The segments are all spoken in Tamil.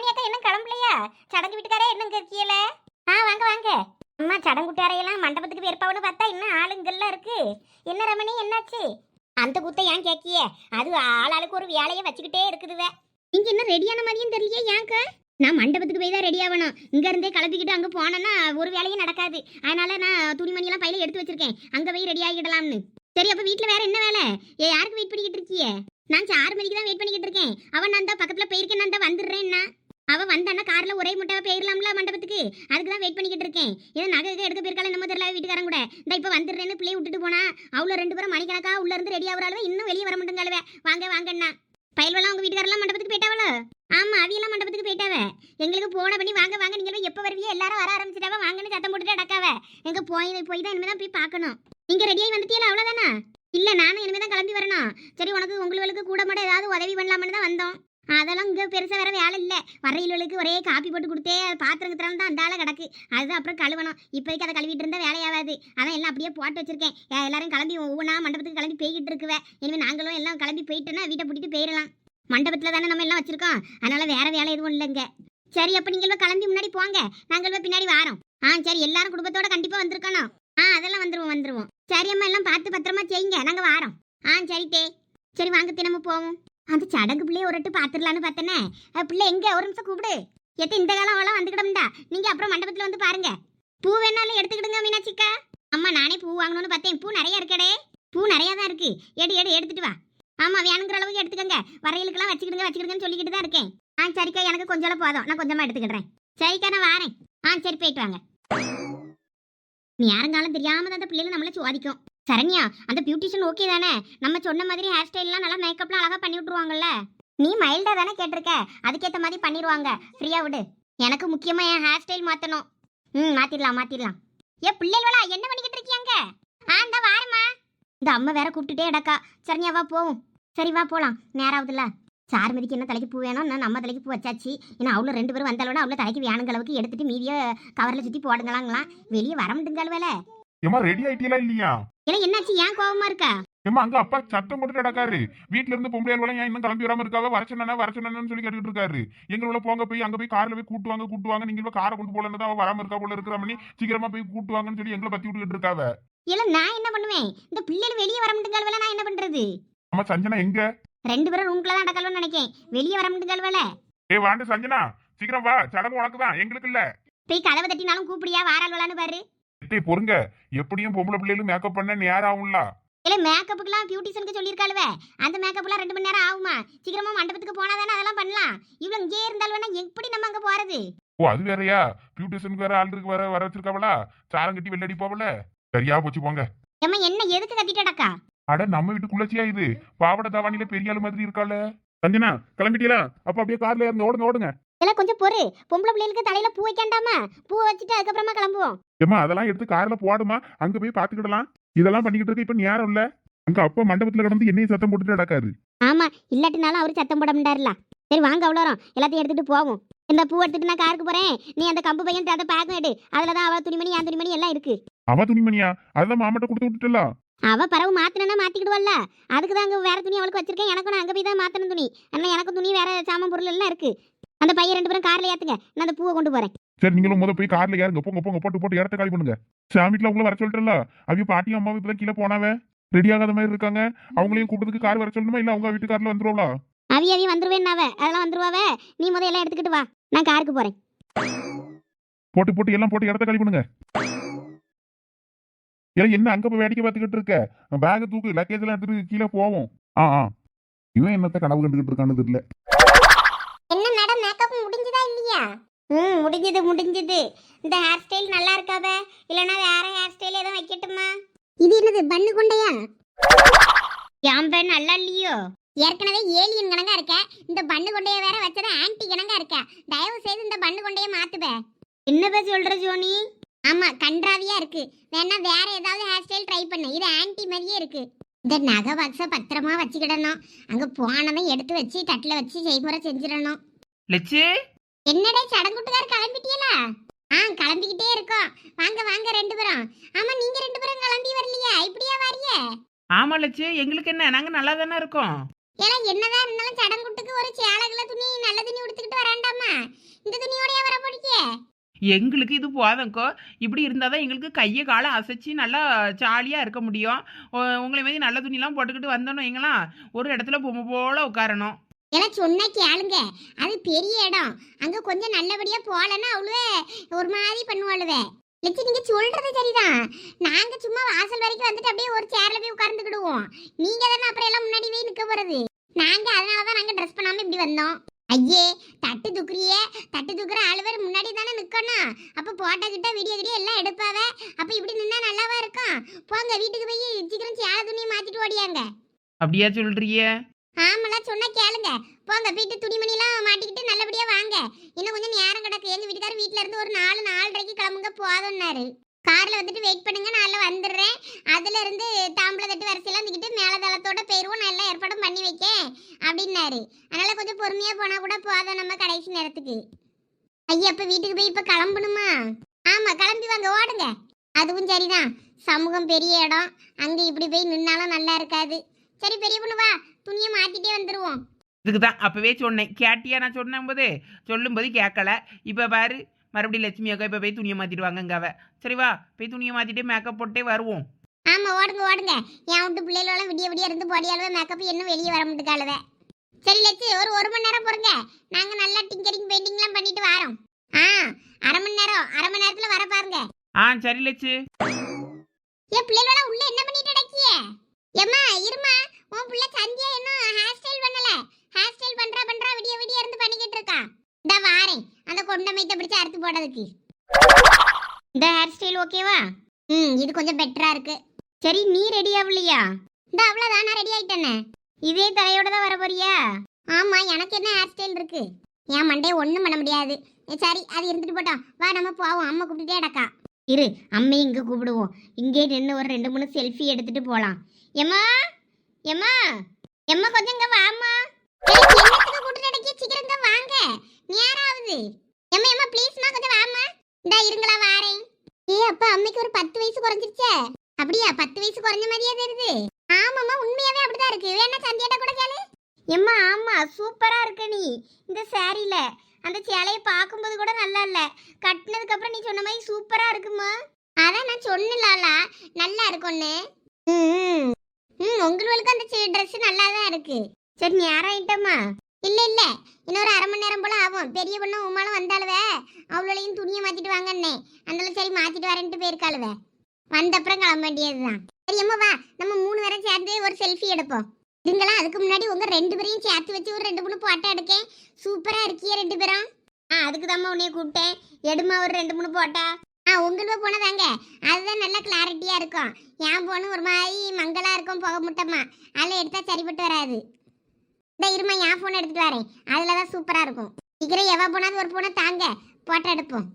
ரமணி அக்கா என்ன கிளம்பலையா? சடங்கு வீட்டுக்காரே இன்னும் இருக்கீல ஆ வாங்க வாங்க. அம்மா சடங்குட்டாரையெல்லாம் மண்டபத்துக்கு போயிருப்பாவுன்னு பார்த்தா இன்னும் ஆளுங்கெல்லாம் இருக்கு. என்ன ரமணி என்னாச்சு? அந்த குத்தை ஏன் கேக்கிய? அது ஆளாளுக்கு ஒரு வேலையை வச்சுக்கிட்டே இருக்குதுவே. நீங்க இன்னும் ரெடியான மாதிரியும் தெரியலையே ஏங்க நான் மண்டபத்துக்கு போய் தான் ரெடி ஆகணும் இங்க இருந்தே கலத்திக்கிட்டு அங்க போனேன்னா ஒரு வேலையும் நடக்காது. அதனால நான் துணிமணியெல்லாம் பையில எடுத்து வச்சிருக்கேன். அங்க போய் ரெடி ஆகிடலாம்னு. சரி அப்ப வீட்டுல வேற என்ன வேலை? ஏ யாருக்கு வெயிட் பண்ணிக்கிட்டு இருக்கியே? நான் ஆறு மணிக்கு தான் வெயிட் பண்ணிக்கிட்டு இருக்கேன். அவன் நான் தான் பக்கத்துல போயிருக்கேன் நான் தான் வந்துடுறேன்னா அவ வந்தானா கார்ல ஒரே முட்டாவை போயிடலாம்ல மண்டபத்துக்கு? அதுக்கு தான் வெயிட் பண்ணிக்கிட்டு இருக்கேன். ஏதோ நகை எடுக்க போயிருக்காள் என்னமோ தெரியல வீட்டுக்காரன் கூட. இந்த இப்போ வந்துடுறேன்னு பிள்ளைய விட்டுட்டு போனா அவ்வளோ ரெண்டு பேரும் மணிக்கணக்கா உள்ள இருந்து ரெடி ஆகுறாளுவே? இன்னும் வெளியே வர மாட்டேங்காளுவே. வாங்க வாங்கண்ணா. பயல்வெல்லாம் உங்க வீட்டுக்காரெல்லாம் மண்டபத்துக்கு போயிட்டாவளோ? ஆமா அவியெல்லாம் மண்டபத்துக்கு போயிட்டாவ. எங்களுக்கு போன பண்ணி வாங்க வாங்க நீங்க எப்ப வருவியே எல்லாரும் வர ஆரம்பிச்சிட்டாவ. வாங்கன்னு சத்தம் போட்டுட்டு அடக்காவ எங்க போய் போய் தான் இனிமேதான் போய் பார்க்கணும். நீங்க ரெடியாகி வந்துட்டீங்களா அவ்வளவுதானா? இல்ல நானும் இனிமே தான் கிளம்பி வரணும். சரி உனக்கு உங்களுக்கு கூட மட்டும் ஏதாவது உதவி பண்ணலாம்னு தான் வந்தோம். அதெல்லாம் இங்கே பெருசாக வேற வேலை இல்லை. வரையிலுக்கு ஒரே காப்பி போட்டு கொடுத்தே அது பாத்திரம் கித்திரம் தான் அந்த ஆளை கிடக்கு. அதுதான் அப்புறம் கழுவணும். இப்போதைக்கு அதை கழுவிட்டு இருந்தால் வேலையாகாது. அதான் எல்லாம் அப்படியே போட்டு வச்சிருக்கேன். எல்லாரும் கிளம்பி ஒவ்வொன்றா மண்டபத்துக்கு கிளம்பி போய்கிட்டு இருக்குவேன் இனிமேல் நாங்களும் எல்லாம் கிளம்பி போயிட்டோன்னா வீட்டை பிடிட்டு போயிடலாம் மண்டபத்தில் தானே நம்ம எல்லாம் வச்சுருக்கோம். அதனால் வேறு வேலை எதுவும் இல்லைங்க சரி அப்போ நீங்கள் கிளம்பி முன்னாடி போங்க. நாங்கள் பின்னாடி வாரோம். ஆ சரி எல்லாரும் குடும்பத்தோட கண்டிப்பாக வந்திருக்கணும். ஆ அதெல்லாம் வந்துடுவோம் வந்துருவோம். சரி அம்மா எல்லாம் பார்த்து பத்திரமா செய்யுங்க. நாங்கள் வாரோம். ஆ சரி டே சரி வாங்க தினமும் போவோம். அந்த சடங்கு பிள்ளைய ஒருட்டு வாட்டி பாத்துடலான்னு பிள்ளை எங்க? ஒரு நிமிஷம் கூப்பிடு. எத்த இந்த காலம் அவளாம் வந்துக்கிடம்டா நீங்க அப்புறம் மண்டபத்துல வந்து பாருங்க. பூ வேணாலும் எடுத்துக்கிடுங்க மீனாட்சிக்கா. அம்மா நானே பூ வாங்கணும்னு பார்த்தேன். பூ நிறைய இருக்கடே. பூ நிறைய தான் இருக்கு. எடு எடு எடுத்துட்டு வா. ஆமா வேணுங்கிற அளவுக்கு எடுத்துக்கங்க. வரையலுக்கெல்லாம் வச்சுக்கிடுங்க வச்சுக்கிடுங்கன்னு சொல்லிக்கிட்டு தான் இருக்கேன். ஆ சரிக்கா எனக்கு கொஞ்சம் போதும். நான் கொஞ்சமா எடுத்துக்கிடுறேன். சரிக்கா நான் வாரேன். ஆ சரி போயிட்டு வாங்க. நீ யாருங்காலும் தெரியாம தான் அந்த பிள்ளைகள் நம்மள சுவாதிக்கும் சரண்யா அந்த பியூட்டிஷியன் ஓகே தானே? நம்ம சொன்ன மாதிரி ஹேர் ஸ்டைல்லாம் நல்லா மேக்கப்லாம் அழகா பண்ணி விட்ருவாங்கல்ல நீ மைல்டா தானே கேட்டிருக்க. அதுக்கேற்ற மாதிரி பண்ணிடுவாங்க ஃப்ரீயா விடு. எனக்கு முக்கியமாக என் ஹேர் ஸ்டைல் மாற்றணும் ம் மாற்றிடலாம் மாற்றிடலாம் ஏ பிள்ளைகளா என்ன பண்ணிக்கிட்டு இருக்கியாங்க ஆ இந்த வாரம்மா. இந்த அம்மா வேற கூப்பிட்டுட்டே இடக்கா சரண்யா வா போவோம். சரி வா போகலாம் நேராவதுல சாருமதிக்கு என்ன தலைக்கு பூ வேணும்? நான் நம்ம தலைக்கு பூ வச்சாச்சு. ஏன்னா அவ்வளோ ரெண்டு பேரும் வந்தாலும் அவ்வளோ தலைக்கு வேணுங்க அளவுக்கு எடுத்துட்டு மீதியை கவரில் சுற்றி போடுங்களாங்களாம். வெளியே வர முடியுங்கள் வேலை ஏமா ரெடி ஆயிட்டீங்களா இல்லையா? இல்லை என்னாச்சு? ஏன் கோவமா இருக்கா? ஏமா அங்க அப்பா சத்தம் போட்டு நடக்காரு. வீட்ல இருந்து பொம்பளை ஏன் இன்னும் கிளம்பி வராம இருக்காவ? வர சொன்னா வர சொல்லி கேட்டுட்டு இருக்காரு. எங்களோட போங்க போய் அங்க போய் கார்ல போய் கூட்டுவாங்க கூட்டுவாங்க. நீங்க காரை கொண்டு போலன்னு அவ வராம இருக்கா போல இருக்கிற மணி சீக்கிரமா போய் கூட்டுவாங்கன்னு சொல்லி எங்களை பத்தி விட்டுக்கிட்டு இருக்காவ. இல்லை நான் என்ன பண்ணுவேன்? இந்த பிள்ளைகள் வெளியே வர வேலை நான் என்ன பண்றது? அம்மா சஞ்சனா எங்க? ரெண்டு பேரும் ரூம்குள்ள தான் நடக்கலன்னு நினைக்கேன். வெளியே வர முடியுங்கள் வேலை ஏ வாண்டு சஞ்சனா. சீக்கிரம் வா. சடங்கு உனக்கு தான் எங்களுக்கு இல்ல. போய் கதவை தட்டினாலும் கூப்பிடியா? வாரால் வளான்னு பாரு. டேய் பொறுங்க. எப்படியும் பொம்பளை பிள்ளைகளும் மேக்கப் பண்ண நேரம் ஆகும்ல. இல்லை மேக்கப்புக்குலாம் பியூட்டிஷனுக்கு சொல்லியிருக்காளுவே. அந்த மேக்கப்லாம் ரெண்டு மணி நேரம் ஆகுமா? சீக்கிரமா மண்டபத்துக்கு போனா தானே அதெல்லாம் பண்ணலாம். இவ்வளோ இங்கே இருந்தாலும் வேணா எப்படி நம்ம அங்கே போறது? ஓ அது வேறயா? பியூட்டிஷனுக்கு வேற ஆள் இருக்கு வேற வர வச்சிருக்காவளா? சாரம் கட்டி வெள்ளடி போவல சரியா போச்சு போங்க. ஏம்மா என்ன எதுக்கு கத்திட்டடக்கா அட நம்ம வீட்டுக்குள்ளச்சியா இது? பாவட தாவாணியில பெரிய ஆளு மாதிரி இருக்காள. சஞ்சனா கிளம்பிட்டீங்களா அப்ப அப்படியே கார்ல இருந்து ஓடுங்க ஓடுங்க. இதெல்லாம் கொஞ்சம் பொறு. பொம்பளை பிள்ளைகளுக்கு தலையில பூ வைக்காண்டாமா? பூ வச்சுட்டு அதுக்கப்புறமா கிளம்புவோம். ஏமா அதெல்லாம் எடுத்து கார்ல போடுமா? அங்க போய் பாத்துக்கிடலாம் இதெல்லாம் பண்ணிக்கிட்டு இருக்க இப்ப நேரம் இல்ல. அங்க அப்பா மண்டபத்துல கிடந்து என்னையும் சத்தம் போட்டுட்டு நடக்காரு ஆமா இல்லாட்டினாலும் அவர் சத்தம் போட முடியாருல சரி வாங்க அவ்வளோ எல்லாத்தையும் எடுத்துட்டு போவோம். இந்த பூ எடுத்துட்டு நான் காருக்கு போறேன். நீ அந்த கம்பு பையன் அதை பேக்கும் எடு. அதுல தான் அவ துணிமணி என் துணிமணி எல்லாம் இருக்கு. அவ துணிமணியா? அதான் மாமாட்ட கொடுத்து விட்டுட்டல? அவ பறவை மாத்தினா மாத்திக்கிடுவல்ல அதுக்கு தான் அங்க வேற துணி அவளுக்கு வச்சிருக்கேன். எனக்கும் நான் அங்க போய் தான் மாத்தணும் துணி. அண்ணா எனக்கும் துணி வேற சாமான் பொருள் எல்லாம் இருக்கு. அந்த பையன் ரெண்டு பேரும் கார்ல ஏத்துங்க. நான் அந்த பூவை கொண்டு போறேன். சரி நீங்களும் முத போய் கார்ல ஏறுங்க. போங்க போங்க போட்டு போட்டு இடத்த காலி பண்ணுங்க. சாமிட்டுல உங்களை வர சொல்லிட்டல அவிய பாட்டியும் அம்மாவும் இப்பதான் கீழே போனாவ? ரெடி ஆகாத மாதிரி இருக்காங்க. அவங்களையும் கூப்பிடுறதுக்கு கார் வர சொல்லணுமா? இல்ல அவங்க வீட்டு கார்ல வந்துருவா அவி அவி வந்துருவேன்னாவ? அதெல்லாம் வந்துருவாவ? நீ முத எல்லாம் எடுத்துக்கிட்டு வா. நான் காருக்கு போறேன். போட்டு போட்டு எல்லாம் போட்டு இடத்த காலி பண்ணுங்க. ஏன் என்ன அங்க போய் வேடிக்கை பார்த்துக்கிட்டு இருக்க? பேக தூக்கு லக்கேஜ் எல்லாம் எடுத்துட்டு கீழே போவோம். ஆ ஆ. இவன் என்னத்த கனவு கண்டுகிட்டு இருக்கான்னு தெரியல. ம் முடிஞ்சது முடிஞ்சது. இந்த ஹேர் ஸ்டைல் நல்லா இருக்காவ? இல்லனா வேற ஹேர் ஸ்டைல் எதுவும் வைக்கட்டுமா? இது என்னது பண்ணு கொண்டையா? என் பெண் நல்லா இல்லையோ? ஏற்கனவே ஏலியன் கணங்கா இருக்க. இந்த பண்ணு கொண்டைய வேற வச்சது ஆன்டி கணங்கா இருக்க. தயவு செய்து இந்த பண்ணு கொண்டைய மாத்துப என்ன பே சொல்ற ஜோனி? ஆமா கன்றாவியா இருக்கு. வேணா வேற ஏதாவது ஹேர் ஸ்டைல் ட்ரை பண்ணு. இது ஆன்டி மாதிரியே இருக்கு. இந்த நகை பாக்ஸ பத்திரமா வச்சுக்கிடணும். அங்க போனவன் எடுத்து வச்சு தட்டுல வச்சு செய்முறை செஞ்சிடணும். லட்சு என்னடே சடங்குட்டுக்கார் கிளம்பிட்டீங்களா? ஆ கிளம்பிக்கிட்டே இருக்கோம். வாங்க வாங்க ரெண்டு பேரும். ஆமா நீங்க ரெண்டு பேரும் கிளம்பி வரலையா. இப்படியா வாரிய ஆமா லட்சு. எங்களுக்கு என்ன? நாங்க நல்லா தானே இருக்கோம். ஏன்னா என்னதான் இருந்தாலும் சடங்குட்டுக்கு ஒரு சேலகுல துணி நல்ல துணி உடுத்துக்கிட்டு வராண்டாமா? இந்த துணியோடய வர போறீங்க? எங்களுக்கு இது போதங்கோ. இப்படி இருந்தால் தான் எங்களுக்கு கையை காலை அசைச்சு நல்லா ஜாலியாக இருக்க முடியும். உங்களை மாதிரி நல்ல துணிலாம் போட்டுக்கிட்டு வந்தோன்னு வைங்களா ஒரு இடத்துல பொம்மை போல உட்காரணும். எல்லாம் சொன்னா கேளுங்க. அது பெரிய இடம். அங்க கொஞ்சம் நல்லபடியா போலன்னா அவ்வளவே ஒரு மாதிரி பண்ணுவாளுவே. லட்சி நீங்க சொல்றது சரிதான். நாங்க சும்மா வாசல் வரைக்கும் வந்துட்டு அப்படியே ஒரு சேர்ல போய் உட்கார்ந்துக்கிடுவோம். நீங்க தானே அப்புறம் எல்லாம் முன்னாடி போய் நிக்க போறது? நாங்க அதனாலதான் நாங்க ட்ரெஸ் பண்ணாம இப்படி வந்தோம். ஐயே தட்டு தூக்குறியே. தட்டு தூக்குற ஆளுவர் முன்னாடி தானே நிக்கணும். அப்ப போட்டோ கிட்ட வீடியோ கிடியோ எல்லாம் எடுப்பாவ? அப்ப இப்படி நின்னா நல்லாவா இருக்கும்? போங்க வீட்டுக்கு போய் சீக்கிரம் சேல துணியை மாத்திட்டு ஓடியாங்க. அப்படியா சொல்றியே? ஆமெல்லாம் சொன்னா கேளுங்க. போங்க வீட்டு துணிமணிலாம் மாட்டிக்கிட்டு நல்லபடியா வாங்க. இன்னும் கொஞ்சம் நேரம் கிடக்கு. எங்க வீட்டுக்காரர் வீட்டில் இருந்து ஒரு நாலு நாலரைக்கு கிளம்புங்க போதும்னாரு. கார்ல வந்துட்டு வெயிட் பண்ணுங்க நான் எல்லாம் வந்துடுறேன். அதுல இருந்து தாம்பளை தட்டு வரிசையெல்லாம் வந்துக்கிட்டு மேலதளத்தோட போயிருவோம். நான் எல்லாம் ஏற்பாடும் பண்ணி வைக்கேன் அப்படின்னாரு. அதனால கொஞ்சம் பொறுமையா போனா கூட போதும் நம்ம கடைசி நேரத்துக்கு. ஐயா இப்போ வீட்டுக்கு போய் இப்ப கிளம்பணுமா? ஆமா கிளம்பி வாங்க ஓடுங்க. அதுவும் சரிதான். சமூகம் பெரிய இடம். அங்கே இப்படி போய் நின்னாலும் நல்லா இருக்காது. சரி பெரிய பொண்ணு வா. துணியை மாத்திட்டே வந்துருவோம். இதுக்கு தான் அப்போவே சொன்னேன். கேட்டியா நான் சொன்னேன் போது. சொல்லும்போது கேட்கல. இப்போ பாரு மறுபடியும் லட்சுமி அக்கா இப்போ போய் துணியை மாற்றிட்டு வாங்கங்க அவ. சரி வா போய் துணியை மாற்றிட்டு மேக்கப் போட்டே வருவோம். ஆமா ஓடுங்க ஓடுங்க. என் வீட்டு பிள்ளைகளெல்லாம் விடிய விடிய இருந்து பொடியாளுவே மேக்கப் இன்னும் வெளியே வர மாட்டுக்காளுவே சரி லட்சு ஒரு ஒரு மணி நேரம் பொறுங்க. நாங்க நல்லா டிங்கரிங் பெயிண்டிங்லாம் பண்ணிட்டு வரோம். ஆ அரை மணி நேரம் அரை மணி நேரத்துல வர பாருங்க. ஆ சரி லட்சு. என் பிள்ளைகளெல்லாம் உள்ள என்ன பண்ணிட்டு அடக்கிய எம்மா இருமா உன் புள்ள சந்தியா இன்னும் ஹேர் ஸ்டைல் பண்ணல. ஹேர் ஸ்டைல் பண்றா பண்றா விடிய விடிய இருந்து பண்ணிக்கிட்டு இருக்கா. இந்த வாரேன். அந்த கொண்ட மைத்த பிடிச்சு அறுத்து போடுறதுக்கு. இந்த ஹேர் ஸ்டைல் ஓகேவா ம் இது கொஞ்சம் பெட்டரா இருக்கு. சரி நீ ரெடி ஆகலையா இந்த அவ்வளோ நான் ரெடி ஆயிட்டேனே. இதே தலையோட தான் வர போறியா ஆமா எனக்கு என்ன ஹேர் ஸ்டைல் இருக்கு? என் மண்டையை ஒன்றும் பண்ண முடியாது. சரி அது இருந்துட்டு போட்டோம் வா நம்ம போவோம். அம்மா கூப்பிட்டுட்டே அடக்கா இரு அம்மையும் இங்கே கூப்பிடுவோம். இங்கே நின்று ஒரு ரெண்டு மூணு செல்ஃபி எடுத்துட்டு போகலாம் ஏம்மா? எம்மா எம்மா கொஞ்சம் இங்க வாம்மா. ஏய், என்னத்துக்கு கூட்டிட்டு சீக்கிரம் இங்க வாங்க. நேரம் ஆகுது எம்மா எம்மா ப்ளீஸ்மா கொஞ்சம் வாம்மா. இந்தா இருங்களா வாரேன். ஏ அப்பா அம்மைக்கு ஒரு பத்து வயசு குறைஞ்சிருச்சே. அப்படியா பத்து வயசு குறைஞ்ச மாதிரியே தெரியுது. ஆமாம்மா உண்மையாவே அப்படிதான் இருக்கு. வேணா சந்தியாட்ட கூட கேளு. எம்மா ஆமா சூப்பரா இருக்க நீ. இந்த சாரியில அந்த சேலையை பார்க்கும்போது கூட நல்லா இல்ல. கட்டினதுக்கு அப்புறம் நீ சொன்ன மாதிரி சூப்பரா இருக்குமா அதான் நான் சொன்னலாலா நல்லா இருக்கும்னு ம் ம் உங்களுக்கு அந்த ட்ரெஸ் நல்லா தான் இருக்கு. சரி நேரம் ஆயிட்டம்மா இல்லை இல்லை. இன்னொரு அரை மணி நேரம் போல ஆகும். பெரிய பொண்ணு உமாலும் வந்தாளுவே. அவளையும் துணியை மாத்திட்டு வாங்கன்னே அதனால சரி மாத்திட்டு வரேன்ட்டு போயிருக்காளுவே. வந்த அப்புறம் கிளம்ப வேண்டியதுதான். சரி அம்மா வா. நம்ம மூணு பேரும் சேர்ந்து ஒரு செல்ஃபி எடுப்போம். இதுங்களாம் அதுக்கு முன்னாடி உங்க ரெண்டு பேரையும் சேர்த்து வச்சு ஒரு ரெண்டு மூணு போட்டோ எடுக்கேன். சூப்பரா இருக்கியே ரெண்டு பேரும். ஆ அதுக்கு தாம்மா உன்னைய கூப்பிட்டேன். எடுமா ஒரு ரெண்டு மூணு போட்டா ஆ உங்களுக்கு போனதாங்க. அதுதான் நல்லா கிளாரிட்டியா இருக்கும். என் போன ஒரு மாதிரி மங்களா இருக்கும் போக முட்டம்மா அதில் எடுத்தா சரிப்பட்டு வராது. இந்த இருமா என் ஃபோன் எடுத்துட்டு வரேன். அதில் தான் சூப்பராக இருக்கும். சீக்கிரம் எவ போனாது ஒரு போனை தாங்க. போட்டோ எடுப்போம்.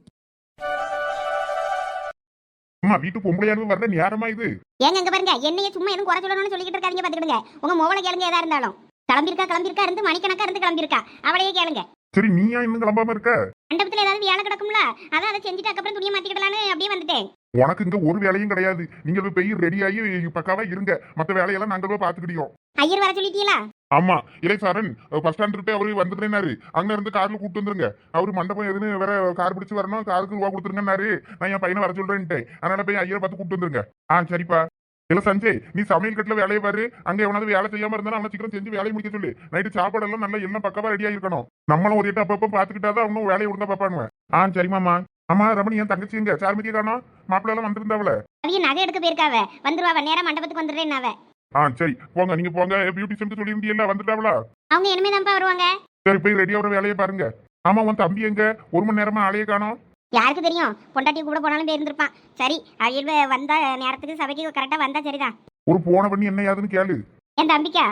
அம்மா வீட்டு பொம்பளையாரு வர்ற நேரமா இது. ஏங்க இங்க பாருங்க. என்னைய சும்மா எதுவும் குறை சொல்லணும்னு சொல்லிக்கிட்டு இருக்காதீங்க பார்த்துக்கிடுங்க உங்க மோவலை கேளுங்க எதா இருந்தாலும். கிளம்பியிருக்கா கிளம்பியிருக்கா இருந்து மணிக்கணக்கா இருந்து கிளம்பியிருக்கா. அவளையே கேளுங்க. சரி நீயா இன்னும் கிளம்பாம இருக்க? மண்டபத்தில் ஏதாவது வேலை கிடக்கும்ல? அதான் அதை செஞ்சுட்டு அதுக்கப்புறம் துணியை மாத்திக்கிடலான்னு அப்படியே வந்துட்டேன். உனக்கு இங்க ஒரு வேலையும் கிடையாது. நீங்க போய் போய் ரெடி ஆகி பக்காவா இருங்க. மத்த வேலையெல்லாம் நாங்க போய் பாத்துக்கிட்டோம் ஐயர் வர சொல்லிட்டீங்களா? ஆமா. இலை சாரன் பஸ் ஸ்டாண்ட் போய் அவரு வந்துட்டேனாரு அங்க இருந்து கார்ல கூட்டு வந்துருங்க. அவரு மண்டபம் எதுன்னு வேற கார் பிடிச்சு வரணும் காருக்கு ரூபா கொடுத்துருங்கன்னாரு. நான் என் பையனை வர சொல்றேன்ட்டு. அதனால போய் ஐயரை பார்த்து கூட்டு வந்துருங்க. ஆ சரிப்பா. இல்ல சஞ்சய் நீ சமையல் கட்டுல வேலையை பாரு. அங்க எவனாவது வேலை செய்யாம இருந்தாலும் அவனை சீக்கிரம் செஞ்சு வேலையை முடிக்க சொல்லு. நைட்டு சாப்பாடு எல்லாம் நல்லா எல்லாம் பக்கவா ரெடியா இருக்கணும் நம்மளும் ஒரு எட்டு அப்பப்போ பாத்துக்கிட்டாதான் அவனும் வேலையை ஒழுங்கா பாப்பானுவேன் ஆ சரிமாமா ஆமா ரமணி என் தங்கச்சி எங்க? சார்மிக்கு காணோம். மாப்பிள்ள எல்லாம் வந்திருந்தாவல அவிய நகை எடுக்க போயிருக்காவ. வந்துருவா நேரா மண்டபத்துக்கு வந்துடுறேன் அவ. ஆ சரி. போங்க நீங்க போங்க. பியூட்டி சென்டர் சொல்லியிருந்தீங்கல்ல வந்துட்டாவளா அவங்க இனிமே தான்ப்பா வருவாங்க. சரி போய் ரெடியா ஒரு வேலையை பாருங்க. ஆமா உன் தம்பி எங்க? ஒரு மணி நேரமா ஆளையே காணோம். யாருக்கு தெரியும்? பொண்டாட்டி கூட போனாலும் போயிருந்திருப்பான். சரி அழியல் வந்த நேரத்துக்கு சபைக்கு கரெக்டா வந்தா சரிதான். ஒரு போன பண்ணி என்ன யாதுன்னு கேளு. என் தம்பிக்கா?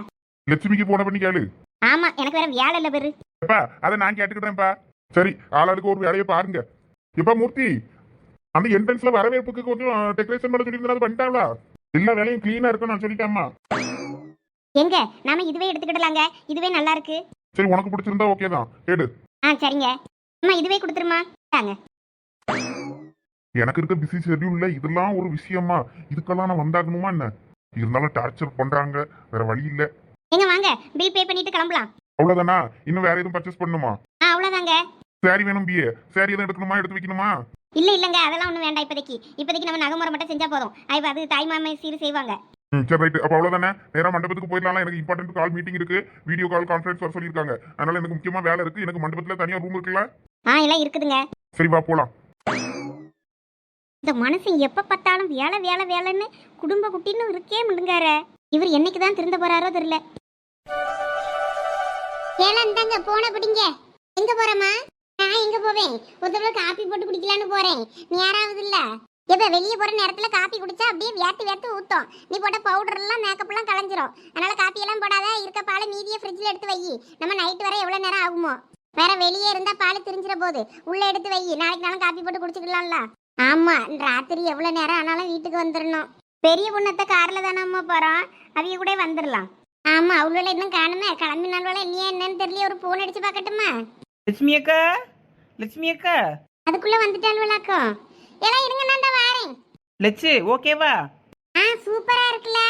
லட்சுமிக்கு போன பண்ணி கேளு. ஆமா எனக்கு வேற வேலை இல்ல பேரு. எப்பா அதை நான் கேட்டுக்கிட்டேன்ப்பா சரி ஆளாளுக்கு ஒரு வேலையை பாருங்க. இப்ப மூர்த்தி அந்த என்ட்ரன்ஸ்ல வரவேற்புக்கு கொஞ்சம் டெக்கரேஷன் பண்ண சொல்லியிருந்தா அது பண்ணிட்டாங்களா? எல்லா வேலையும் கிளீனா இருக்கும் நான் சொல்லிட்டேம்மா எங்க? நாம இதுவே எடுத்துக்கிடலாங்க. இதுவே நல்லா இருக்கு. சரி உனக்கு பிடிச்சிருந்தா ஓகே தான். எடு. ஆ சரிங்க. அம்மா இதுவே கொடுத்துருமா? தாங்க எனக்கு இருக்க பிஸி ஷெட்யூல்ல இதெல்லாம் ஒரு விஷயமா? இதுக்கெல்லாம் நான் வந்தாகணுமா என்ன? இருந்தாலும் டார்ச்சர் பண்றாங்க. வேற வழி இல்ல. எங்க வாங்க? பில் பே பண்ணிட்டு கிளம்பலாம். அவ்வளவுதானா? இன்னும் வேற எதுவும் பர்ச்சேஸ் பண்ணுமா ஆ அவ்வளோதாங்க சாரி வேணும் பிஏ சாரி எதுவும் எடுக்கணுமா? எடுத்து வைக்கணுமா? இல்ல இல்லங்க. அதெல்லாம் ஒண்ணும் வேண்டாம் இப்போதைக்கு. இப்போதைக்கு நம்ம நகைமுறை மட்டும் செஞ்சா போதும். ஐ அது தாய் மாமே சீர் செய்வாங்க. ம் சரி ரைட் அப்போ அவ்வளோதானே நேரா மண்டபத்துக்கு போயிடலாம் எனக்கு இம்பார்ட்டன்ட் கால் மீட்டிங் இருக்கு. வீடியோ கால் கான்ஃபரன்ஸ் வர சொல்லியிருக்காங்க. அதனால எனக்கு முக்கியமா வேலை இருக்கு. எனக்கு மண்டபத்துல தனியா ரூம் இருக்குல்ல? ஆ எல்லாம் இருக்குதுங்க. சரி வா போலாம். இந்த மனுஷன் எப்போ பார்த்தாலும் வேலை வேலை வேலைன்னு குடும்ப குட்டின்னு இருக்கே முடிங்கார. இவர் என்னைக்கு தான் திருந்த போறாரோ தெரியல. வேலை இந்தாங்க போன பிடிங்க. எங்க போறமா நான் எங்க போவேன்? ஒரு தடவை காப்பி போட்டு குடிக்கலான்னு போறேன். நேராவது இல்ல? எப்ப வெளியே போற நேரத்துல காப்பி குடிச்சா அப்படியே வியாத்து வியாத்து ஊத்தும். நீ போட்ட பவுடர் எல்லாம் மேக்கப் எல்லாம் கலைஞ்சிரும் அதனால காப்பி எல்லாம் போடாத. இருக்க பாலை மீதியை ஃப்ரிட்ஜில் எடுத்து வை. நம்ம நைட் வரை எவ்வளவு நேரம் ஆகுமோ? வேற வெளியே இருந்தா பால் திரிஞ்சிட போகுது உள்ள எடுத்து வை. நாளைக்கு நாளும் காப்பி போட்டு குடிச்சுக்கலாம்ல. ஆமா ராத்திரி எவ்வளவு நேரம் ஆனாலும் வீட்டுக்கு வந்துடணும் பெரிய பொண்ணத்தை கார்ல தானம்மா போறோம் அவிய கூட வந்துடலாம் ஆமா அவளோட இன்னும் காணுமே? கிளம்பினாலும் இல்லையா என்னன்னு தெரியல ஒரு போன் அடிச்சு பார்க்கட்டுமா? லட்சுமி அக்கா லட்சுமி அக்கா. அதுக்குள்ள வந்துட்டாலும் எல்லாம் இருங்க நான் வாரேன். லட்சு ஓகேவா ஆ சூப்பரா இருக்குல்ல.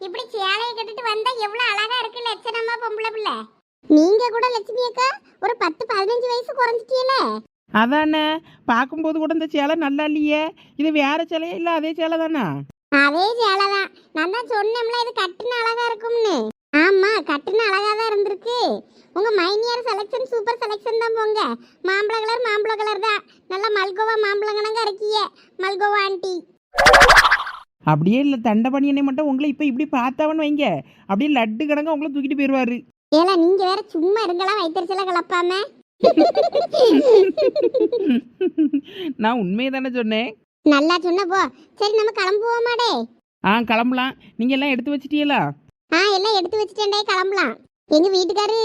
இப்படி சேலையை கட்டிட்டு வந்தா எவ்வளவு அழகா இருக்கு லட்சணமா பொம்பளை பிள்ளை. நீங்க கூட லட்சுமி அக்கா ஒரு பத்து பதினஞ்சு வயசு குறைஞ்சிட்டீங்களே அதானே? பார்க்கும்போது கூட இந்த சேலை நல்லா இல்லையே? இது வேற சேலையா இல்லை அதே சேலை தானா? அதே சேலை தான். நான் தான் சொன்னேன்ல இது கட்டுன அழகா இருக்கும்னு. ஆமா கட்டுன அழகா தான் இருந்திருக்கு. உங்க மைனியர் செலெக்ஷன் சூப்பர் செலெக்ஷன் தான் போங்க. மாம்பழ கலர் மாம்பழ கலர் தான். நல்லா மல்கோவா மாம்பழங்கனங்க இருக்கீங்க. மல்கோவா ஆண்டி அப்படியே இல்லை தண்டபணியனை மட்டும் உங்களை இப்போ இப்படி பார்த்தாவன்னு வைங்க. அப்படியே லட்டு கணக்கா உங்களை தூக்கிட்டு போயிடுவாரு ஏல நீங்க வேற சும்மா இருங்களா வைத்தறிச்சல கலப்பாம. நான் உண்மையை தானே சொன்னேன்? நல்லா சொன்ன போ. சரி நம்ம கிளம்புவோமாடே ஆ கிளம்பலாம். நீங்கள் எல்லாம் எடுத்து வச்சிட்டீங்களா ஆ எல்லாம் எடுத்து வச்சுட்டேன்டே கிளம்பலாம். எங்க வீட்டுக்காரு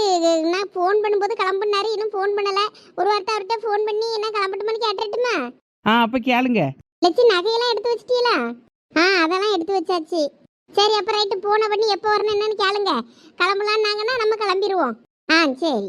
நான் ஃபோன் பண்ணும்போது கிளம்புனாரு இன்னும் ஃபோன் பண்ணல. ஒரு வார்த்தை அவர்கிட்ட ஃபோன் பண்ணி என்ன கிளம்பட்டுமான்னு கேட்டுட்டுமா? ஆ அப்போ கேளுங்க. லட்சி நகையெல்லாம் எடுத்து வச்சிட்டீங்களா ஆ அதெல்லாம் எடுத்து வச்சாச்சு. சரி அப்ப ரைட்டு போன பண்ணி எப்போ வரணும் என்னன்னு கேளுங்க. கிளம்பலான்னாங்கன்னா நம்ம கிளம்பிடுவோம் ஆ சரி.